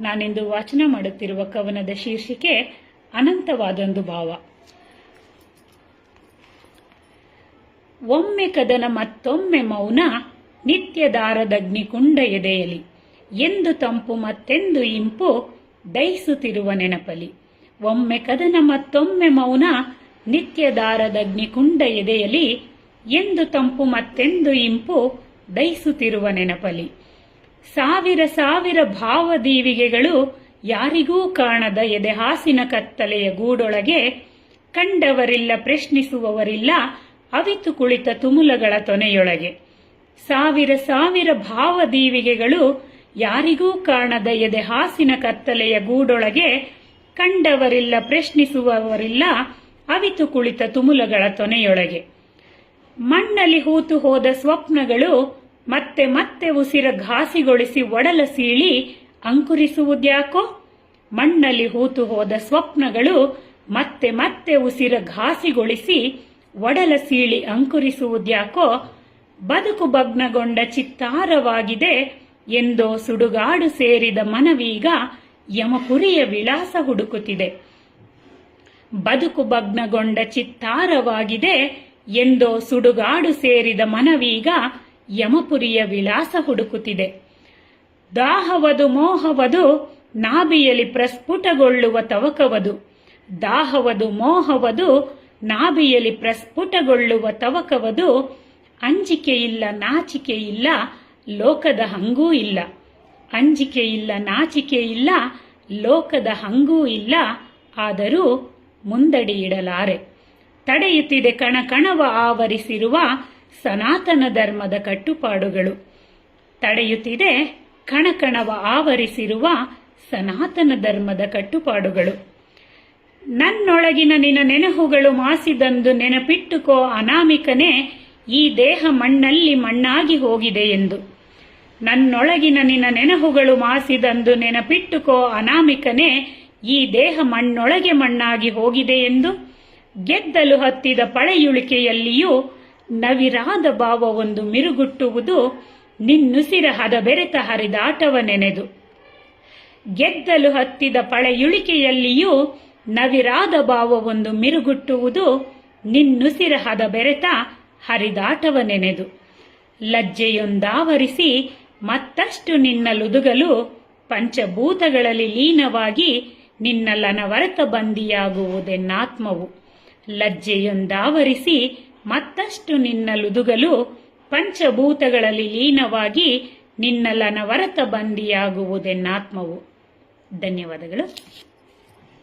ನಾನಿಂದು ವಾಚನ ಮಾಡುತ್ತಿರುವ ಕವನದ ಶೀರ್ಷಿಕೆ ಅನಂತವಾದೊಂದು ಭಾವ. ಒಮ್ಮೆ ಕದನ ಮತ್ತೊಮ್ಮೆ ಮೌನ ನಿತ್ಯ ದಾರದಗ್ನಿಕುಂಡ ಎದೆಯಲಿ ಎಂದು ತಂಪು ಮತ್ತೆಂದು ಇಂಪು ದಹಿಸುತ್ತಿರುವ ನೆನಪಲಿ. ಒಮ್ಮೆ ಕದನ ಮತ್ತೊಮ್ಮೆ ಮೌನ ನಿತ್ಯ ದಾರದಗ್ನಿಕುಂಡ ಎದೆಯಲಿ ಎಂದು ತಂಪು ಮತ್ತೆಂದು ಇಂಪು ದಹಿಸುತ್ತಿರುವ ನೆನಪಲಿ. ಸಾವಿರ ಸಾವಿರ ಭಾವದೀವಿಗೆಗಳು ಯಾರಿಗೂ ಕಾಣದ ಎದೆಹಾಸಿನ ಕತ್ತಲೆಯ ಗೂಡೊಳಗೆ ಕಂಡವರಿಲ್ಲ, ಪ್ರಶ್ನಿಸುವವರಿಲ್ಲ, ಅವಿತು ಕುಳಿತ ತುಮುಲಗಳ ತೊನೆಯೊಳಗೆ. ಸಾವಿರ ಸಾವಿರ ಭಾವದೀವಿಗೆಗಳು ಯಾರಿಗೂ ಕಾಣದ ಎದೆಹಾಸಿನ ಕತ್ತಲೆಯ ಗೂಡೊಳಗೆ ಕಂಡವರಿಲ್ಲ, ಪ್ರಶ್ನಿಸುವವರಿಲ್ಲ, ಅವಿತು ಕುಳಿತ ತುಮುಲಗಳ ತೊನೆಯೊಳಗೆ. ಮಣ್ಣಲ್ಲಿ ಹೂತು ಹೋದ ಸ್ವಪ್ನಗಳು ಮತ್ತೆ ಮತ್ತೆ ಉಸಿರ ಘಾಸಿಗೊಳಿಸಿ ಒಡಲ ಸೀಳಿ ಅಂಕುರಿಸುವುದ್ಯಾಕೋ? ಮಣ್ಣಲ್ಲಿ ಹೂತು ಹೋದ ಸ್ವಪ್ನಗಳು ಮತ್ತೆ ಮತ್ತೆ ಉಸಿರ ಘಾಸಿಗೊಳಿಸಿ ಒಡಲ ಸೀಳಿ ಅಂಕುರಿಸುವುದ್ಯಾಕೋ? ಬದುಕು ಭಗ್ನಗೊಂಡ ಚಿತ್ತಾರವಾಗಿದೆ ಎಂದೋ ಸುಡುಗಾಡು ಸೇರಿದ ಮನವೀಗ ಯಮಪುರಿಯ ವಿಳಾಸ ಹುಡುಕುತ್ತಿದೆ. ಬದುಕು ಭಗ್ನಗೊಂಡ ಚಿತ್ತಾರವಾಗಿದೆ ಎಂದೋ ಸುಡುಗಾಡು ಸೇರಿದ ಮನವೀಗ ಯಮಪುರಿಯ ವಿಳಾಸ ಹುಡುಕುತ್ತಿದೆ. ದಾಹವದು ಮೋಹವದು ನಾಭಿಯಲ್ಲಿ ಪ್ರಸ್ಫುಟಗೊಳ್ಳುವ ತವಕವದು. ದಾಹವದು ಮೋಹವದು ನಾಭಿಯಲ್ಲಿ ಪ್ರಸ್ಫುಟಗೊಳ್ಳುವ ತವಕವದು. ಅಂಜಿಕೆ ಇಲ್ಲ ನಾಚಿಕೆ ಇಲ್ಲ ಲೋಕದ ಹಂಗೂ ಇಲ್ಲ. ಅಂಜಿಕೆ ಇಲ್ಲ ನಾಚಿಕೆ ಇಲ್ಲ ಲೋಕದ ಹಂಗೂ ಇಲ್ಲ ಆದರೂ ಮುಂದಡಿ ಇಡಲಾರೆ. ತಡೆಯುತ್ತಿದೆ ಕಣಕಣವ ಆವರಿಸಿರುವ ಸನಾತನ ಧರ್ಮದ ಕಟ್ಟುಪಾಡುಗಳು. ತಡೆಯುತ್ತಿದೆ ಕಣಕಣವ ಆವರಿಸಿರುವ ಸನಾತನ ಧರ್ಮದ ಕಟ್ಟುಪಾಡುಗಳು. ನನ್ನೊಳಗಿನ ನಿನ್ನ ನೆನಹುಗಳು ಮಾಸಿದಂದು ನೆನಪಿಟ್ಟುಕೋ ಅನಾಮಿಕನೇ, ಈ ದೇಹ ಮಣ್ಣಲ್ಲಿ ಮಣ್ಣಾಗಿ ಹೋಗಿದೆ ಎಂದು. ನನ್ನೊಳಗಿನ ನಿನ್ನ ನೆನಹುಗಳು ಮಾಸಿದಂದು ನೆನಪಿಟ್ಟುಕೋ ಅನಾಮಿಕನೇ, ಈ ದೇಹ ಮಣ್ಣೊಳಗೆ ಮಣ್ಣಾಗಿ ಹೋಗಿದೆ ಎಂದು. ಗೆದ್ದಲು ಹತ್ತಿದ ಪಳೆಯುಳಿಕೆಯಲ್ಲಿಯೂ ನವಿರಾದ ಭಾವವೊಂದು ಮಿರುಗುಟ್ಟುವುದು ನಿನ್ನುಸಿರ ಹದ ಬೆರೆತ ಹರಿದಾಟವ ನೆನೆದು ಗೆದ್ದಲು ಹತ್ತಿದ ಪಳೆಯುಳಿಕೆಯಲ್ಲಿಯೂ ನವಿರಾದ ಭಾವವೊಂದು ಮಿರುಗುಟ್ಟುವುದು ನಿನ್ನುಸಿರ ಹದ ಬೆರೆತ ಹರಿದಾಟವ ನೆನೆದು ಲಜ್ಜೆಯೊಂದಾವರಿಸಿ ಮತ್ತಷ್ಟು ನಿನ್ನ ಲುದುಗಲು ಪಂಚಭೂತಗಳಲ್ಲಿ ಲೀನವಾಗಿ ನಿನ್ನ ಲನವರತ ಬಂದಿಯಾಗುವುದೆನ್ನಾತ್ಮವು. ಲಜ್ಜೆಯೊಂದಾವರಿಸಿ ಮತ್ತಷ್ಟು ನಿನ್ನ ಲುದುಗಲು ಪಂಚಭೂತಗಳಲ್ಲಿ ಲೀನವಾಗಿ ನಿನ್ನ ಲನವರತ ಬಂದಿಯಾಗುವುದೆನ್ನಾತ್ಮವು. ಧನ್ಯವಾದಗಳು.